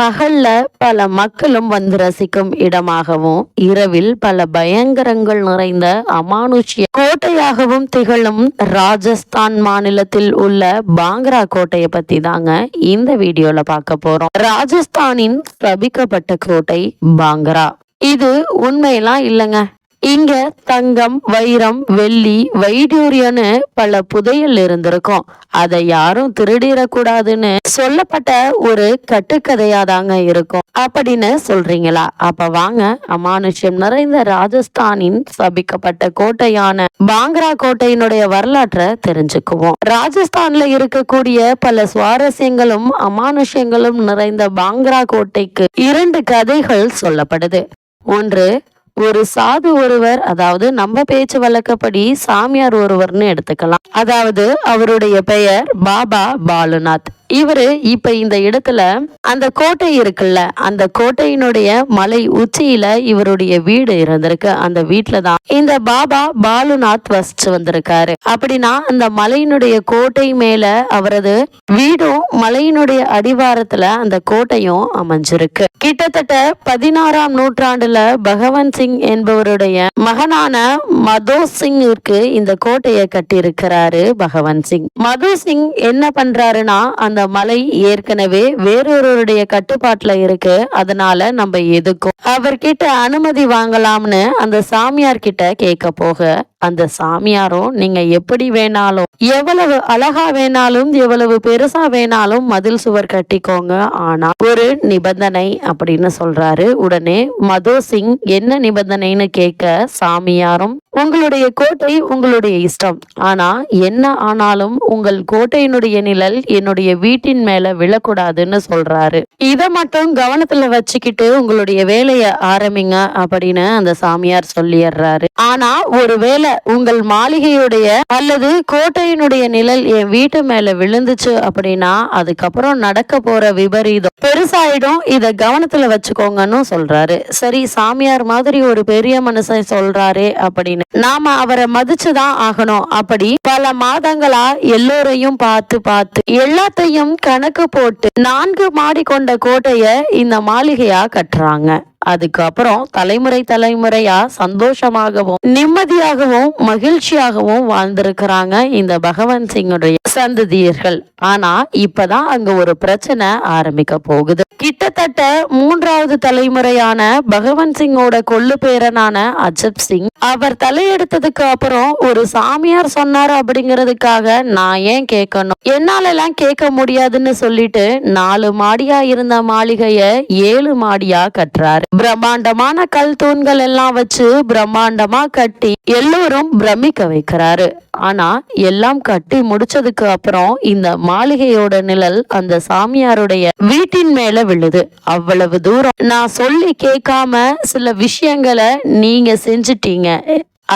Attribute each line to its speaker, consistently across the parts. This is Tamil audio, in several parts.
Speaker 1: பகல்ல பல மக்களும் வந்து ரசிக்கும் இடமாகவும் இரவில் பல பயங்கரங்கள் நிறைந்த அமானுஷ்ய கோட்டையாகவும் திகழும் ராஜஸ்தான் மாநிலத்தில் உள்ள பாங்கரா கோட்டையை பத்தி தாங்க இந்த வீடியோல பார்க்க போறோம். ராஜஸ்தானின் பிரபிக்கப்பட்ட கோட்டை பாங்க்ரா. இது உண்மையெல்லாம் இல்லைங்க. இங்க தங்கம் வைரம் வெள்ளி வைடூரியன்னு பல புதையல் இருந்திருக்கும். அதை யாரும் திருடிடக்கூடாதுன்னு சொல்லப்பட்ட ஒரு கட்டுக்கதையா தாங்க இருக்கும். அப்படின்னு சொல்றீங்களா? அப்ப வாங்க அமானுஷ்யம் நிறைந்த ராஜஸ்தானின் சபிக்கப்பட்ட கோட்டையான பாங்கரா கோட்டையினுடைய வரலாற்றை தெரிஞ்சுக்குவோம். ராஜஸ்தான்ல இருக்கக்கூடிய பல சுவாரஸ்யங்களும் அமானுஷ்யங்களும் நிறைந்த பாங்கரா கோட்டைக்கு இரண்டு கதைகள் சொல்லப்படுது. ஒன்று ஒரு சாது ஒருவர் அதாவது நம்ம பேச்சு வழக்கப்படி சாமியார் ஒருவர்னு எடுத்துக்கலாம். அதாவது அவருடைய பெயர் பாபா பாலுநாத். இவரு இப்ப இந்த இடத்துல அந்த கோட்டை இருக்குல்ல அந்த கோட்டையினுடைய மலை உச்சியில இவருடைய வீடு இருந்திருக்கு. அந்த வீட்டுல தான் இந்த பாபா பாலுநாத் வசிச்சு வந்திருக்காரு. அப்படின்னா அந்த மலையினுடைய கோட்டை மேல அவரது வீடும் மலையினுடைய அடிவாரத்துல அந்த கோட்டையும் அமைஞ்சிருக்கு. கிட்டத்தட்ட பதினாறாம் நூற்றாண்டுல பகவன் சிங் என்பவருடைய மகனான மதோ சிங்கிற்கு இந்த கோட்டையை கட்டியிருக்கிறாரு பகவன் சிங். மது சிங் என்ன பண்றாருன்னா அந்த மலை ஏற்கனவே வேறொருவருடைய கட்டுப்பாட்டுல இருக்கு. அதனால நம்ம எதுக்கும் அவர்கிட்ட அனுமதி வாங்கலாம்னு அந்த சாமியார் கிட்ட கேட்க போக அந்த சாமியாரும் நீங்க எப்படி வேணாலும் எவ்வளவு அழகா வேணாலும் எவ்வளவு பெருசா வேணாலும் மதில் சுவர் கட்டிக்கோங்க. ஆனா ஒரு நிபந்தனை அப்படின்னு சொல்றாரு. உடனே மதோ சிங் என்ன நிபந்தனைன்னு கேட்க சாமியாரும் உங்களுடைய கோட்டை உங்களுடைய இஷ்டம். ஆனா என்ன ஆனாலும் உங்கள் கோட்டையினுடைய நிழல் என்னுடைய வீட்டின் மேல விழக்கூடாதுன்னு சொல்றாரு. இதை மட்டும் கவனத்துல வச்சுக்கிட்டு உங்களுடைய வேலைய ஆரம்பிங்க அப்படின்னு அந்த சாமியார் சொல்லிடுறாரு ஆனா ஒருவேளை உங்கள் மாளிகையுடைய அல்லது கோட்டையினுடைய நிழல் என் வீட்டு மேல விழுந்துச்சு அப்படின்னா அதுக்கப்புறம் நடக்க போற விபரீதம். பெருசாயிடும். இதை கவனத்துல வச்சுக்கோங்கன்னு சொல்றாரு. சரி சாமியார் மாதிரி ஒரு பெரிய மனுஷன் சொல்கிறாரே அப்படின்னு நாம அவரை மதிச்சுதான் ஆகணும். அப்படி பல மாதங்களா எல்லோரையும் பார்த்து பார்த்து எல்லாத்தையும் கணக்கு போட்டு நான்கு மாடி கொண்ட கோட்டைய இந்த மாளிகையா கட்டுறாங்க. அதுக்கப்புறம் தலைமுறை தலைமுறையா சந்தோஷமாகவும் நிம்மதியாகவும் மகிழ்ச்சியாகவும் வாழ்ந்திருக்கிறாங்க இந்த பகவன் சிங்குடைய சந்ததியர்கள். ஆனா இப்பதான் அங்க ஒரு பிரச்சனை ஆரம்பிக்க போகுது. கிட்டத்தட்ட மூன்றாவது தலைமுறையான பகவன் சிங்கோட கொள்ளு பேரனான அஜப் சிங் அவர் தலையெடுத்ததுக்கு அப்புறம் ஒரு சாமியார் சொன்னார் அப்படிங்கிறதுக்காக நான் ஏன் கேட்கணும்? என்னால எல்லாம் கேட்க முடியாதுன்னு சொல்லிட்டு நாலு மாடியா இருந்த மாளிகைய ஏழு மாடியா கட்டுறாரு. பிரம்மாண்டமான கல் தூண்கள் எல்லாம் வச்சு பிரம்மாண்டமா கட்டி எல்லோரும் பிரமிக்க வைக்கிறாரு. ஆனா எல்லாம் கட்டி முடிச்சதுக்கு அப்புறம் இந்த மாளிகையோட நிழல் அந்த சாமியாருடைய வீட்டின் மேல விழுது. அவ்வளவு தூரம் நான் சொல்லி கேட்காம சில விஷயங்களை நீங்க செஞ்சிட்டீங்க.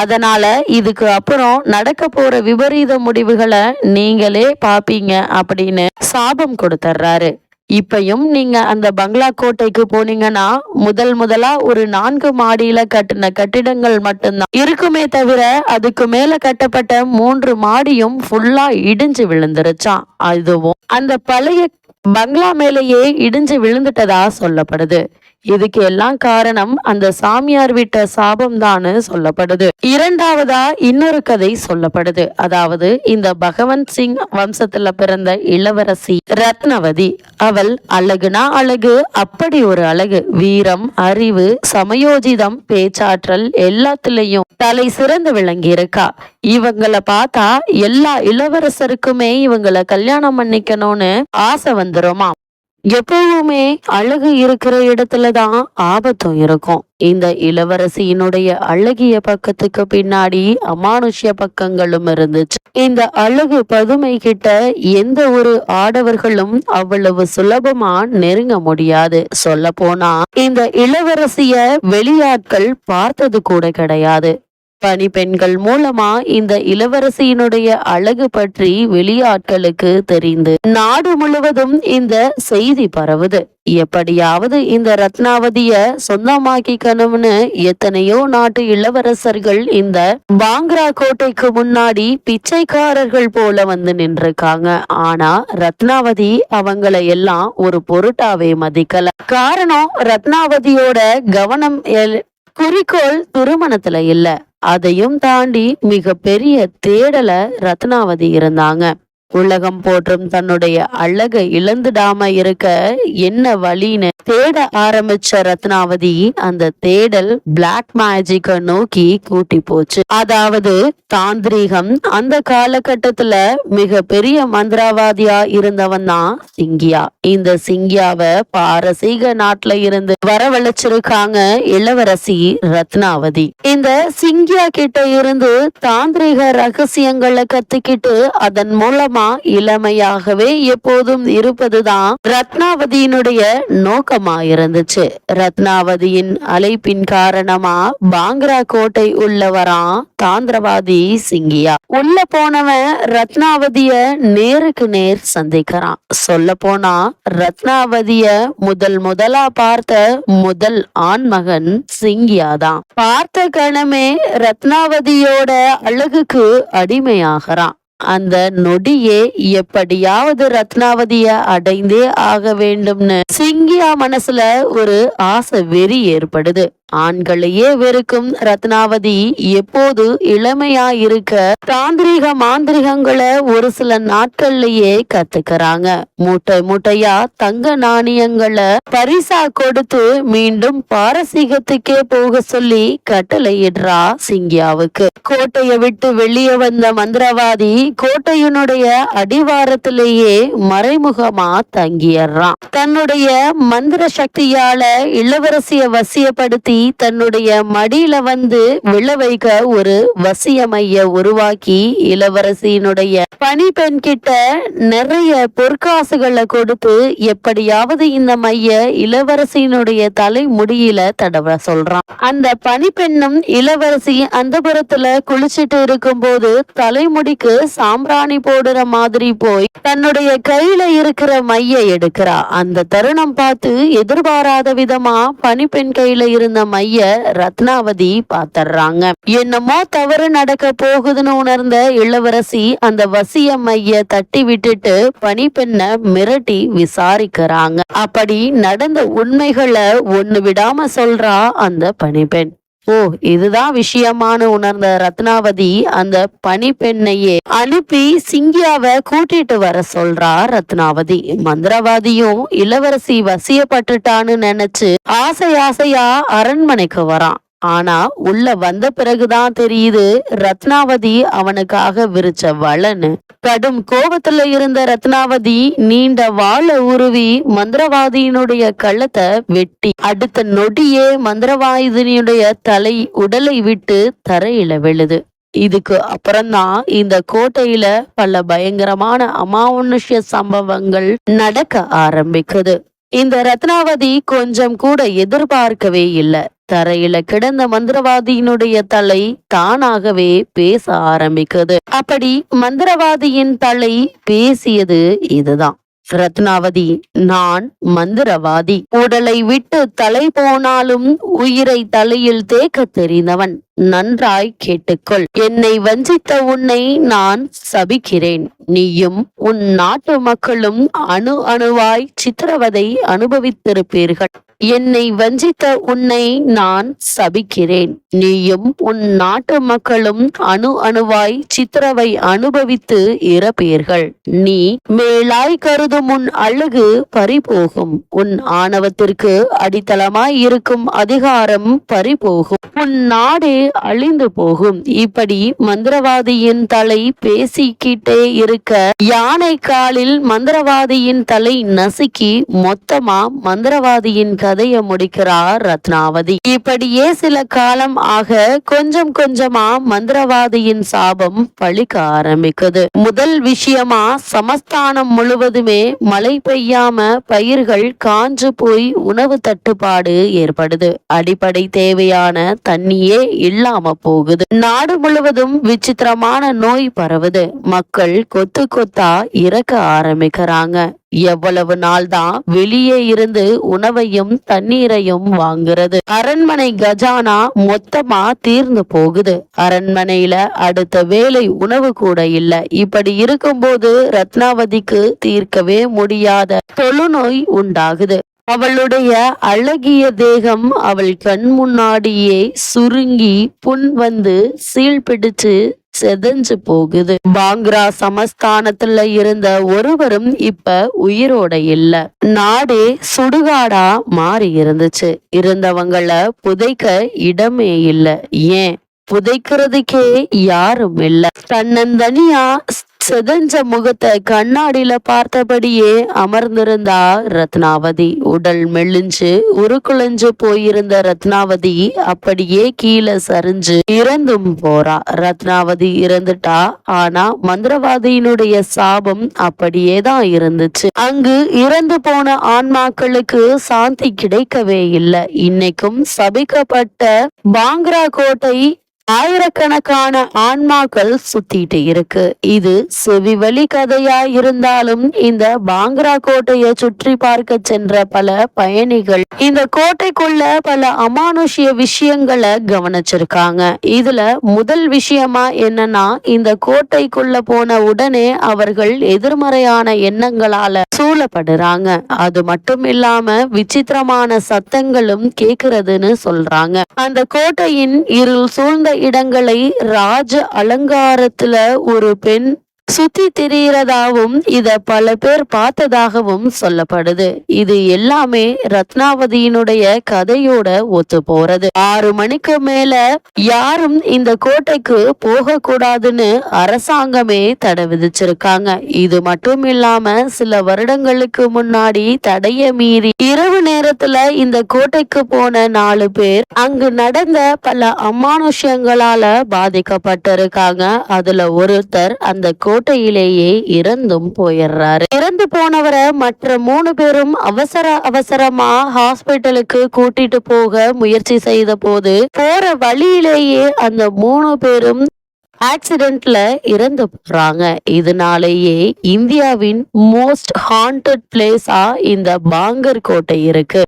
Speaker 1: அதனால இதுக்கு அப்புறம் நடக்க போற விபரீத முடிவுகளை நீங்களே பாப்பீங்க அப்படின்னு சாபம் கொடுத்துட்றாரு இப்பயும் நீங்க அந்த பங்களா கோட்டைக்கு போனீங்கன்னா முதல் முதலா ஒரு நான்கு மாடியில கட்டின கட்டிடங்கள் மட்டும்தான். இருக்குமே தவிர அதுக்கு மேல கட்டப்பட்ட மூன்று மாடியும் ஃபுல்லா இடிஞ்சு விழுந்துருச்சான் அதுவும் அந்த பழைய பங்களா மேலேயே இடிஞ்சு விழுந்துட்டதா சொல்லப்படுது. இதுக்கு எல்லாம் காரணம் அந்த சாமியார் விட்ட சாபம் தான்னு சொல்லப்படுது. இரண்டாவதா இன்னொரு கதை சொல்லப்படுது. அதாவது இந்த பகவந்த் சிங் வம்சத்துல பிறந்த இளவரசி ரத்னவதி. அவள் அழகுனா அழகு அப்படி ஒரு அழகு. வீரம் அறிவு சமயோஜிதம் பேச்சாற்றல் எல்லாத்துலயும் தலை சிறந்து விளங்கி இருக்கா? இவங்களை பார்த்தா எல்லா இளவரசருக்குமே இவங்களை கல்யாணம் பண்ணிக்கணும்னு ஆசை வந்துருமா? எப்பவுமே அழகு இருக்கிற இடத்துல தான் ஆபத்தும் இருக்கும். இந்த இளவரசியினுடைய அழகிய பக்கத்துக்கு பின்னாடி அமானுஷ்ய பக்கங்களும் இருந்துச்சு. இந்த அழகு பதுமை கிட்ட எந்த ஒரு ஆடவர்களும் அவ்வளவு சுலபமா நெருங்க முடியாது. சொல்ல போனா இந்த இளவரசிய வெளியாட்கள் பார்த்தது கூட கிடையாது. பணிப்பெண்கள் மூலமா இந்த இளவரசியினுடைய அழகு பற்றி வெளியாட்களுக்கு தெரிந்து நாடு முழுவதும் இந்த செய்தி பரவுது. எப்படியாவது இந்த ரத்னாவதிய சொந்தமாக்கிக்கணும்னு எத்தனையோ நாட்டு இளவரசர்கள் இந்த பாங்க்ரா கோட்டைக்கு முன்னாடி பிச்சைக்காரர்கள் போல வந்து நின்றுருக்காங்க. ஆனா ரத்னாவதி அவங்களை எல்லாம் ஒரு பொருட்டாவே மதிக்கல. காரணம் ரத்னாவதியோட கவனம் குறிக்கோள் திருமணத்துல இல்ல. அதையும் தாண்டி மிக பெரிய தேடல ரத்னாவதி இருந்தாங்க. உலகம் போற்றும் தன்னுடைய அழகை இழந்துடாம இருக்க என்ன வழின்னு தேட ஆரம்பிச்ச ரத்னாவதி அந்த தேடல் பிளாக் மேஜிக்க நோக்கி கூட்டி போச்சு. அதாவது தாந்திரீகம் அந்த காலகட்டத்துல மிக பெரிய மந்திரவாதியா இருந்தவன் தான் சிங்கியா. இந்த சிங்கியாவை பாரசீக நாட்டுல இருந்து வரவழைச்சிருக்காங்க இளவரசி ரத்னாவதி. இந்த சிங்கியா கிட்ட இருந்து தாந்திரிக ரகசியங்களை கத்துக்கிட்டு அதன் மூலமா இளமையாகவே எப்போதும் இருப்பதுதான் ரத்னாவதியினுடைய நோக்கமா இருந்துச்சு. ரத்னாவதியின் அழைப்பின் காரணமா பாங்க்ரா கோட்டை உள்ளவரா தாந்திரவாதி சிங்கியா. உள்ள போனவன் ரத்னாவதிய நேருக்கு நேர் சந்திக்கிறான். சொல்ல போனா ரத்னாவதிய முதல் முதலா பார்த்த முதல் ஆண்மகன் சிங்கியா தான் பார்த்த கணமே ரத்னாவதியோட அழகுக்கு அடிமையாகிறான். அந்த நொடியே எப்படியாவது ரத்னாவதிய அடைந்தே ஆக வேண்டும்னு சிங்கியா மனசுல ஒரு ஆசை வெறி ஏற்படுது. ஆண்களையே வெறுக்கும் ரத்னாவதி எப்போது இளமையா இருக்க தாந்திரிக மாந்திரிகங்களை ஒரு சில நாட்கள்லயே கத்துக்கிறாங்க. மூட்டை மூட்டையா தங்க நாணயங்களை பரிசா கொடுத்து மீண்டும் பாரசீகத்துக்கே போக சொல்லி கட்டளையிடுறா சிங்கியாவுக்கு. கோட்டைய விட்டு வெளியே வந்த மந்திரவாதி கோட்டையினுடைய அடிவாரத்திலேயே மறைமுகமா தங்கிடுறான் தன்னுடைய மந்திர சக்தியால இளவரசிய வசியப்படுத்தி தன்னுடைய மடியில வந்து விழ வைக்க ஒரு வசியமைய உருவாக்கி இளவரசியினுடைய பணிப்பெண் கிட்ட நிறைய பொற்காசுகளை கொடுத்து எப்படியாவது இந்த மைய இளவரசியினுடைய தலை முடியில தடவ சொல்றான். அந்த பணிப்பெண்ணும் இளவரசி அந்த புறத்துல குளிச்சிட்டு இருக்கும்போது தலைமுடிக்கு சாம்பிராணி போடுற மாதிரி போய் தன்னுடைய கையில இருக்கிற மைய எடுக்கிறா. அந்த தருணம் பார்த்து எதிர்பாராத விதமா பணிப்பெண் கையில இருந்த மைய ரத்னாவதி பாத்துறாங்க என்னமோ தவறு நடக்க போகுதுன்னு உணர்ந்த இளவரசி அந்த வசிய மைய தட்டி விட்டுட்டு பணிப்பெண்ண மிரட்டி விசாரிக்கிறாங்க. அப்படி நடந்த உண்மைகளை ஒண்ணு விடாம சொல்றா அந்த பனிப்பெண் ஓ இதுதான் விஷயமானு உணர்ந்த ரத்னாவதி அந்த பணிப்பெண்ணையே அனுப்பி சிங்கியாவை கூட்டிட்டு வர சொல்றா ரத்னாவதி. மந்திரவாதியும் இளவரசி வசியப்பட்டுட்டான்னு நினைச்சு ஆசை ஆசையா அரண்மனைக்கு வரான். ஆனா உள்ள வந்த பிறகுதான் தெரியுது ரத்னாவதி அவனுக்காக விரிச்ச வளன்னு கடும் கோபத்துல இருந்த ரத்னாவதி நீண்ட வாழ உருவி மந்திரவாதியினுடைய கள்ளத்தை வெட்டி அடுத்த நொடியே மந்திரவாதினியுடைய தலை உடலை விட்டு தரையில விழுது. இதுக்கு அப்புறம்தான் இந்த கோட்டையில பல பயங்கரமான அமானுஷ்ய சம்பவங்கள் நடக்க ஆரம்பிக்குது. இந்த ரத்னாவதி கொஞ்சம் கூட எதிர்பார்க்கவே இல்ல. தரையில கிடந்த மந்திரவாதியினுடைய தலை தானாகவே பேச ஆரம்பிக்குது. அப்படி மந்திரவாதியின் தலை பேசியது இதுதான். ரத்னாவதி நான் மந்திரவாதி. உடலை விட்டு தலை போனாலும் உயிரை தலையில் தேக்க தெரிந்தவன். நன்றாய் கேட்டுக்கொள். என்னை வஞ்சித்த உன்னை நான் சபிக்கிறேன். நீயும் உன் நாட்டு மக்களும் அணு அணுவாய் சித்திரவதை அனுபவித்திருப்பீர்கள். என்னை வஞ்சித்த உன்னை நான் சபிக்கிறேன். நீயும் உன் நாட்டு மக்களும் அணு அணுவாய் சித்திரவை அனுபவித்து இறப்பீர்கள். நீ மேலாய் கருதும் உன் அழகு பறிபோகும். உன் ஆணவத்திற்கு அடித்தளமாய் இருக்கும் அதிகாரம் பறிபோகும். உன் நாடு அழிந்து போகும். இப்படி மந்திரவாதியின் தலை பேசிக்கிட்டே இருக்க யானை காலில் மந்திரவாதியின் தலை நசுக்கி மொத்தமா மந்திரவாதியின் கதையை முடிக்கிறார் ரத்னாவதி. இப்படியே சில காலம் ஆக கொஞ்சம் கொஞ்சமா மந்திரவாதியின் சாபம் பழிக்க ஆரம்பிக்குது. முதல் விஷயமா சமஸ்தானம் முழுவதுமே மழை பெய்யாம பயிர்கள் காஞ்சு போய் உணவு தட்டுப்பாடு ஏற்படுது. அடிப்படை தேவையான தண்ணியே இல்லாம போகுது. நாடு முழுவதும் விசித்திரமான நோய் பரவுது. மக்கள் கொத்து கொத்தா இறக்க ஆரம்பிக்கிறாங்க. எவ்வளவு நாள்தான் வெளியே இருந்து உணவையும் தண்ணீரையும் வாங்குறது. அரண்மனை கஜானா மொத்தமா தீர்ந்து போகுது. அரண்மனையில அடுத்த வேலை உணவு கூட இல்ல. இப்படி இருக்கும்போது ரத்னாவதிக்கு தீர்க்கவே முடியாத தொழுநோய் உண்டாகுது. அவளுடைய அழகிய தேகம் அவள் கண் முன்னாடியே சுருங்கி புண் வந்து சீழ் பிடிச்சு செதஞ்சு போகுது. பாங்க்ரா சமஸ்தானத்துல இருந்த ஒருவரும் இப்ப உயிரோட இல்ல. நாடே சுடுகாடா மாறி இருந்துச்சு. இருந்தவங்கள புதைக்க இடமே இல்ல. ஏன்? புதைக்கிறதுக்கே யாரும் இல்ல. தன்னந்தனியா செதஞ்ச முகத்தை கண்ணாடியில பார்த்தபடியே அமர்ந்திருந்தா ரத்னாவதி. உடல் மெலிஞ்சு உருக்குலைஞ்சு போயிருந்த ரத்னாவதி அப்படியே கீழே சரிஞ்சு இறந்தும் போறா. ரத்னாவதி இறந்துட்டா ஆனா மந்திரவாதியினுடைய சாபம் அப்படியே தான் இருந்துச்சு. அங்கு இறந்து போன ஆன்மாக்களுக்கு சாந்தி கிடைக்கவே இல்லை. இன்னைக்கும் சபிக்கப்பட்ட பாங்க்ரா கோட்டை ஆயிரக்கணக்கான ஆன்மாக்கள் சுத்திட்டு இருக்கு. இது செவி வழி கதையா இருந்தாலும் இந்த பாங்கரா கோட்டையை சுற்றி பார்க்க சென்ற பல பயணிகள் இந்த கோட்டைக்குள்ள பல அமானுஷ்ய விஷயங்களை கவனிச்சிருக்காங்க. இதுல முதல் விஷயமா என்னன்னா இந்த கோட்டைக்குள்ள போன உடனே அவர்கள் எதிர்மறையான எண்ணங்களால சூழப்படுறாங்க. அது மட்டும் இல்லாம விசித்திரமான சத்தங்களும் கேக்குறதுன்னு சொல்றாங்க. அந்த கோட்டையின் இருள் சூழ்ந்த இடங்களை ராஜ அலங்காரத்துல ஒரு பெண் சுத்தி திரியிறதாவும் இத பல பேர் பார்த்ததாகவும் சொல்லப்படுது. இது எல்லாமே ரத்னாவதியினுடைய கதையோட ஒத்து போறது. ஆறு மணிக்கு மேல யாரும் இந்த கோட்டைக்கு போக கூடாதுன்னு அரசாங்கமே தடை விதிச்சிருக்காங்க. இது மட்டும் இல்லாம சில வருடங்களுக்கு முன்னாடி தடைய மீறி இரவு நேரத்துல இந்த கோட்டைக்கு போன நாலு பேர் அங்கு நடந்த பல அமானுஷ்யங்களால பாதிக்கப்பட்டிருக்காங்க. அதுல ஒருத்தர் அந்த கோட்டையிலேயே இறந்தும் போயிடுறாரு. இறந்து போனவரை மற்ற மூணு பேரும் அவசர அவசரமா ஹாஸ்பிட்டலுக்கு கூட்டிட்டு போக முயற்சி செய்த போது போற வழியிலேயே அந்த மூணு பேரும் ஆக்சிடென்ட்ல இறந்து போறாங்க. இதனாலேயே இந்தியாவின் மோஸ்ட் ஹாண்டட் பிளேஸா இந்த பாங்கர் கோட்டை இருக்கு.